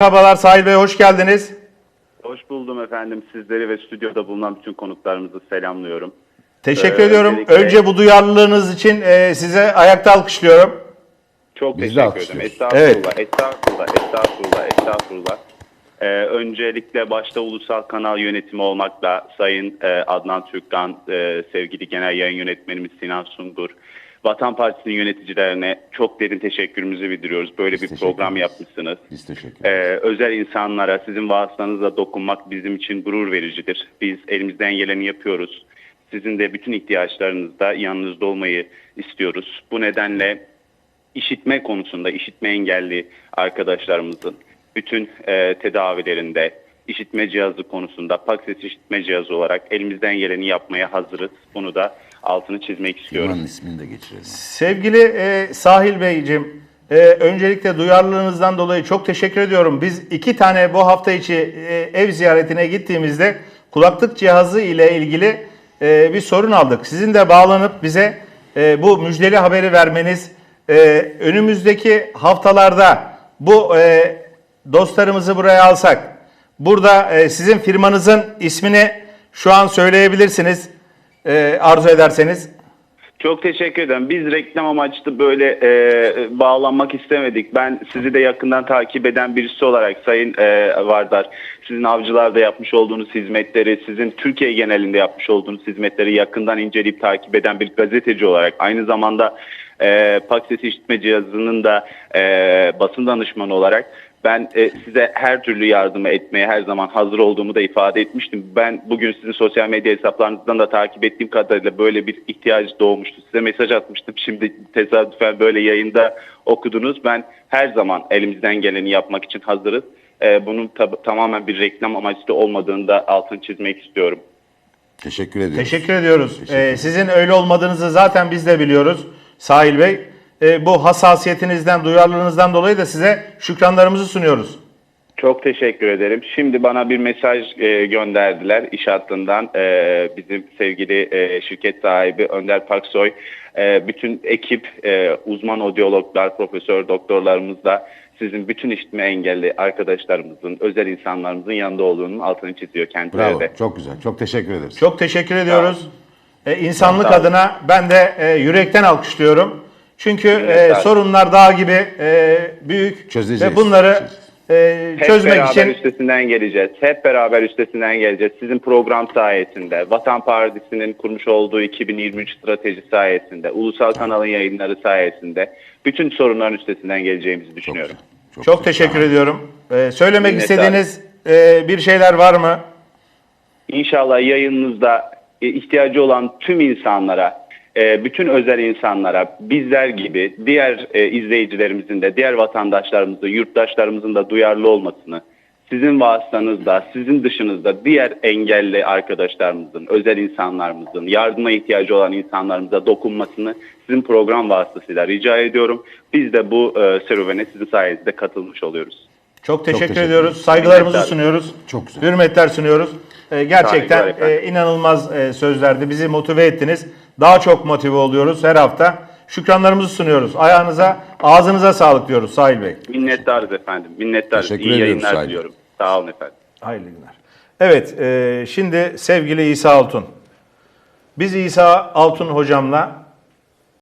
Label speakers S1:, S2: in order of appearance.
S1: Merhabalar Sahil Bey, hoş geldiniz.
S2: Hoş buldum efendim. Sizleri ve stüdyoda bulunan bütün konuklarımızı selamlıyorum.
S1: Teşekkür
S2: Ee,
S1: ediyorum.
S2: öncelikle-
S1: Önce bu duyarlılığınız için e, size ayakta alkışlıyorum.
S2: Çok
S3: Biz
S2: teşekkür ederim. Estağfurullah, estağfurullah, estağfurullah, estağfurullah. Ee, öncelikle başta ulusal kanal yönetimi olmakla Sayın e, Adnan Türkkan, e, sevgili genel yayın yönetmenimiz Sinan Sungur, Vatan Partisi'nin yöneticilerine çok derin teşekkürümüzü bildiriyoruz. Böyle bir
S3: teşekkür
S2: program yapmışsınız.
S3: Biz teşekkür
S2: Ee, özel insanlara sizin vasıtanızla dokunmak bizim için gurur vericidir. Biz elimizden geleni yapıyoruz. Sizin de bütün ihtiyaçlarınızda yanınızda olmayı istiyoruz. Bu nedenle işitme konusunda işitme engelli arkadaşlarımızın bütün e, tedavilerinde işitme cihazı konusunda Pakses işitme cihazı olarak elimizden geleni yapmaya hazırız. Bunu da altını çizmek istiyorum.
S3: Firmanın ismini de geçirelim.
S1: Sevgili e, Sahil Beyciğim, e, öncelikle duyarlılığınızdan dolayı çok teşekkür ediyorum. Biz iki tane bu hafta içi e, ev ziyaretine gittiğimizde kulaklık cihazı ile ilgili e, bir sorun aldık. Sizin de bağlanıp bize e, bu müjdeli haberi vermeniz, e, önümüzdeki haftalarda bu e, dostlarımızı buraya alsak, burada e, sizin firmanızın ismini şu an söyleyebilirsiniz e, arzu ederseniz.
S2: Çok teşekkür ederim. Biz reklam amaçlı böyle e, bağlanmak istemedik. Ben sizi de yakından takip eden birisi olarak Sayın e, Vardar, sizin avcılarda yapmış olduğunuz hizmetleri, sizin Türkiye genelinde yapmış olduğunuz hizmetleri yakından inceleyip takip eden bir gazeteci olarak aynı zamanda e, Pakses işitme cihazının da e, basın danışmanı olarak ben e, size her türlü yardımı etmeye her zaman hazır olduğumu da ifade etmiştim. Ben bugün sizin sosyal medya hesaplarınızdan da takip ettiğim kadarıyla böyle bir ihtiyaç doğmuştu. Size mesaj atmıştım. Şimdi tesadüfen böyle yayında okudunuz. Ben her zaman elimizden geleni yapmak için hazırız. E, bunun tab- tamamen bir reklam amaçlı olmadığını da altını çizmek istiyorum.
S3: Teşekkür ediyoruz.
S1: Teşekkür ediyoruz.
S3: Teşekkür
S1: Ee, sizin öyle olmadığınızı zaten biz de biliyoruz Sahil Bey. Ee, bu hassasiyetinizden, duyarlılığınızdan dolayı da size şükranlarımızı sunuyoruz.
S2: Çok teşekkür ederim. Şimdi bana bir mesaj e, gönderdiler iş hattından. E, bizim sevgili e, şirket sahibi Önder Paksoy, e, bütün ekip, e, uzman odyologlar, profesör doktorlarımızla sizin bütün işitme engelli arkadaşlarımızın, özel insanlarımızın yanında olduğunun altını çiziyor kendileri
S3: Bravo.
S2: de.
S3: Çok güzel. Çok teşekkür ederiz.
S1: Çok teşekkür ediyoruz. Ee, insanlık adına ben de e, yürekten alkışlıyorum. Çünkü e, sorunlar dağ gibi e, büyük
S3: Çözeceğiz.
S1: ve bunları e,
S2: Hep
S1: çözmek
S2: beraber
S1: için
S2: üstesinden geleceğiz. Hep beraber üstesinden geleceğiz. Sizin program sayesinde, Vatan Partisi'nin kurmuş olduğu 2023 strateji sayesinde, ulusal kanalın yayınları sayesinde bütün sorunların üstesinden geleceğimizi düşünüyorum.
S1: çok teşekkür ediyorum. Ee, söylemek
S2: Minnettar.
S1: istediğiniz e, bir şeyler var mı?
S2: İnşallah yayınınızda e, ihtiyacı olan tüm insanlara, e, bütün özel insanlara, bizler gibi diğer e, izleyicilerimizin de, diğer vatandaşlarımızın, yurttaşlarımızın da duyarlı olmasını, sizin vasıtanızda, sizin dışınızda diğer engelli arkadaşlarımızın, özel insanlarımızın, yardıma ihtiyacı olan insanlarımıza dokunmasını sizin program vasıtasıyla rica ediyorum. Biz de bu e, serüvene sizin sayenizde katılmış oluyoruz.
S1: Çok teşekkür,
S3: teşekkür
S1: ediyoruz. Saygılarımızı
S2: Minnettar.
S1: sunuyoruz.
S3: Çok güzel.
S1: Hürmetler sunuyoruz. Ee, gerçekten e, inanılmaz e, sözlerdi. Bizi motive ettiniz. Daha çok motive oluyoruz her hafta. Şükranlarımızı sunuyoruz. Ayağınıza, ağzınıza sağlık diyoruz Sahil Bey.
S2: Minnettarız efendim. Minnettarız.
S3: Teşekkür
S2: İyi yayınlar
S3: Saygı.
S2: diliyorum. Sağ olun efendim.
S1: Hayırlı günler. Evet, e, şimdi sevgili İsa Altun. Biz İsa Altun hocamla